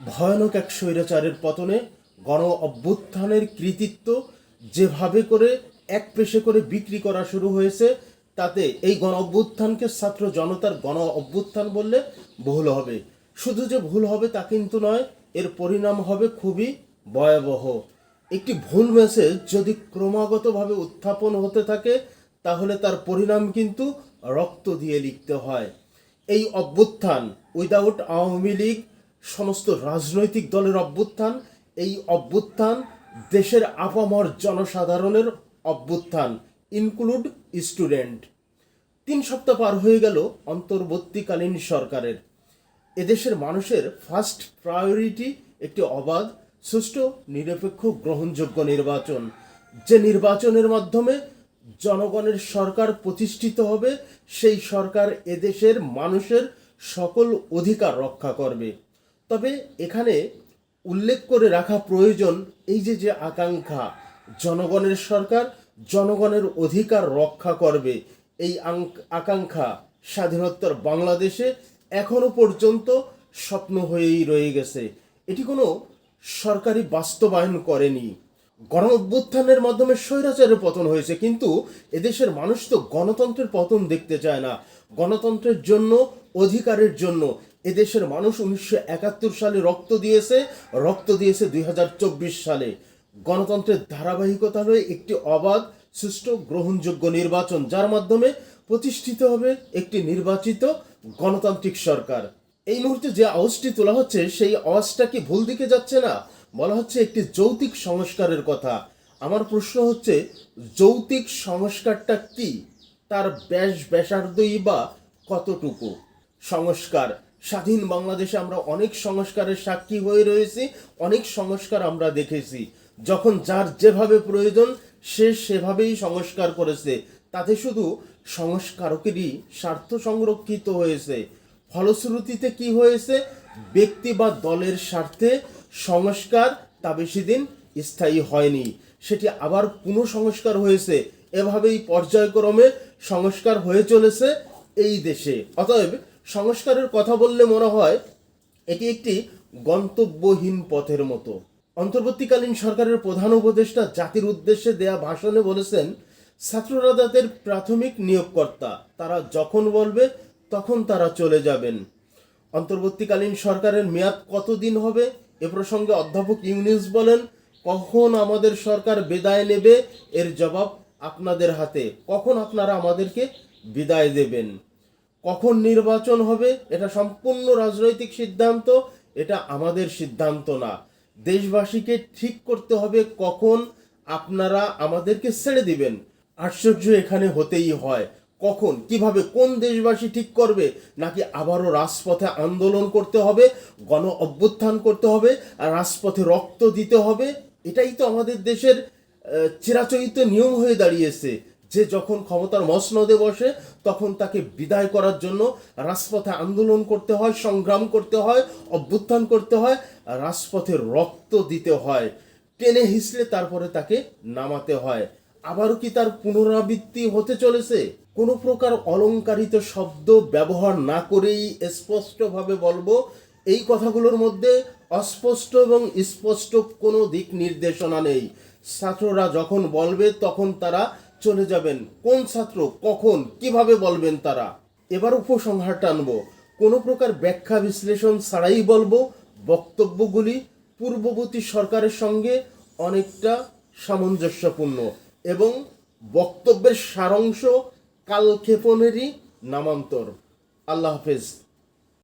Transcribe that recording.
ভয়ানক এক স্বৈরাচারের পতনে গণ অভ্যুত্থানের কৃতিত্ব যেভাবে করে এক পেশে করে বিক্রি করা শুরু হয়েছে, তাতে এই গণ অভ্যুত্থানকে ছাত্র জনতার গণ অভ্যুত্থান বললে ভুল হবে। শুধু যে ভুল হবে তা কিন্তু নয়, এর পরিণাম হবে খুবই ভয়াবহ। একটি ভুল মেসেজ যদি ক্রমাগতভাবে উত্থাপন হতে থাকে, তাহলে তার পরিণাম কিন্তু রক্ত দিয়ে লিখতে হয়। এই অভ্যুত্থান উইদাউট আওয়ামী লীগ সমস্ত রাজনৈতিক দলের অভ্যুত্থান, এই অভ্যুত্থান দেশের আপামর জনসাধারণের অভ্যুত্থান ইনক্লুড স্টুডেন্ট তিন সপ্তাহ পার হয়ে গেল অন্তর্বর্তীকালীন সরকারের। এদেশের মানুষের ফার্স্ট প্রায়োরিটি একটি অবাধ, সুষ্ঠু, নিরপেক্ষ, গ্রহণযোগ্য নির্বাচন। যে নির্বাচনের মাধ্যমে জনগণের সরকার প্রতিষ্ঠিত হবে, সেই সরকার এদেশের মানুষের সকল অধিকার রক্ষা করবে। তবে এখানে উল্লেখ করে রাখা প্রয়োজন এই যে যে আকাঙ্ক্ষা, জনগণের সরকার জনগণের অধিকার রক্ষা করবে। এই আকাঙ্ক্ষা স্বাধীনোত্তর বাংলাদেশে এখনও পর্যন্ত স্বপ্ন হয়েই রয়ে গেছে। এটি কোনো সরকারি বাস্তবায়ন করেনি। গণ অভ্যুত্থানের মাধ্যমে স্বৈরাচারের পতন হয়েছে, কিন্তু এদেশের মানুষ তো গণতন্ত্রের পতন দেখতে চায় না। গণতন্ত্রের জন্য, অধিকারের জন্য এদেশের মানুষ উনিশশো একাত্তর সালে রক্ত দিয়েছে। রক্ত দিয়েছে দুই হাজার চব্বিশ সালে। গণতন্ত্রের ধারাবাহিকতা হয়ে একটি অবাধ সুষ্ঠু গ্রহণযোগ্য নির্বাচন, যার মাধ্যমে প্রতিষ্ঠিত হবে একটি নির্বাচিত গণতান্ত্রিক সরকার। এই মুহূর্তে যে আওয়াজটি তোলা হচ্ছে, সেই আওয়াজটা কি ভুল দিকে যাচ্ছে না? বলা হচ্ছে একটি যৌতিক সংস্কারের কথা। আমার প্রশ্ন হচ্ছে, যৌতিক সংস্কারটা কি? তার ব্যাস ব্যাসার্ধই বা কতটুকু? সংস্কার স্বাধীন বাংলাদেশে আমরা অনেক সংস্কারের সাক্ষী হয়ে রয়েছি, অনেক সংস্কার আমরা দেখেছি। যখন যার যেভাবে প্রয়োজন, সে সেভাবেই সংস্কার করেছে। তাতে শুধু সংস্কারকেরই স্বার্থ সংরক্ষিত হয়েছে। ফলশ্রুতিতে কি হয়েছে? ব্যক্তি বা দলের স্বার্থে সংস্কার তা বেশি দিন স্থায়ী হয়নি। সেটি আবার পুনঃসংস্কার হয়েছে। এভাবেই পর্যায়ক্রমে সংস্কার হয়ে চলেছে এই দেশে। অতএব সংস্কারের কথা বললে মনে হয় এটি একটি গন্তব্যহীন পথের মতো। অন্তর্বর্তীকালীন সরকারের প্রধান উপদেষ্টা জাতির উদ্দেশ্যে দেয়া ভাষণে বলেছেন, ছাত্ররা তাদের প্রাথমিক নিয়োগকর্তা, তারা যখন বলবে তখন তারা চলে যাবেন। অন্তর্বর্তীকালীন সরকারের মেয়াদ কতদিন হবে? এ প্রসঙ্গে অধ্যাপক ইউনিস বলেন, কখন আমাদের সরকার বিদায় নেবে? এর জবাব আপনাদের হাতে। কখন আপনারা আমাদেরকে বিদায় দেবেন? কখন নির্বাচন হবে, এটা সম্পূর্ণ রাজনৈতিক সিদ্ধান্ত, এটা আমাদের সিদ্ধান্ত না। দেশবাসীকে ঠিক করতে হবে কখন আপনারা আমাদেরকে ছেড়ে দিবেন। আশ্চর্য এখানে হতেই হয়। কখন, কীভাবে, কোন দেশবাসী ঠিক করবে, নাকি আবারও রাজপথে আন্দোলন করতে হবে, গণ অভ্যুত্থান করতে হবে, আর রাজপথে রক্ত দিতে হবে? এটাই তো আমাদের দেশের চিরাচরিত নিয়ম হয়ে দাঁড়িয়েছে। যে যখন ক্ষমতার মসনদে বসে, তখন তাকে বিদায় করার জন্য রাজপথে আন্দোলন করতে হয়, সংগ্রাম করতে হয়, অভ্যুত্থান করতে হয়, রাজপথে রক্ত দিতে হয়। টেনে হিসলে তারপরে তাকে নামাতে হয়। আবারও কি তার পুনরাবৃত্তি হতে চলেছে? কোনো প্রকার অলঙ্কারিত শব্দ ব্যবহার না করেই স্পষ্টভাবে বলব, এই কথাগুলোর মধ্যে অস্পষ্ট এবং স্পষ্ট কোনো দিক নির্দেশনা নেই। ছাত্ররা যখন বলবে, তখন তারা চলে যাবেন। কোন ছাত্র, কখন, কীভাবে বলবেন তারা? এবার উপসংহার টানব কোনো প্রকার ব্যাখ্যা বিশ্লেষণ ছাড়াই বলব। বক্তব্যগুলি পূর্ববর্তী সরকারের সঙ্গে অনেকটা সামঞ্জস্যপূর্ণ এবং বক্তব্যের সারাংশ কালক্ষেপণেরই নামান্তর। আল্লাহ হাফেজ।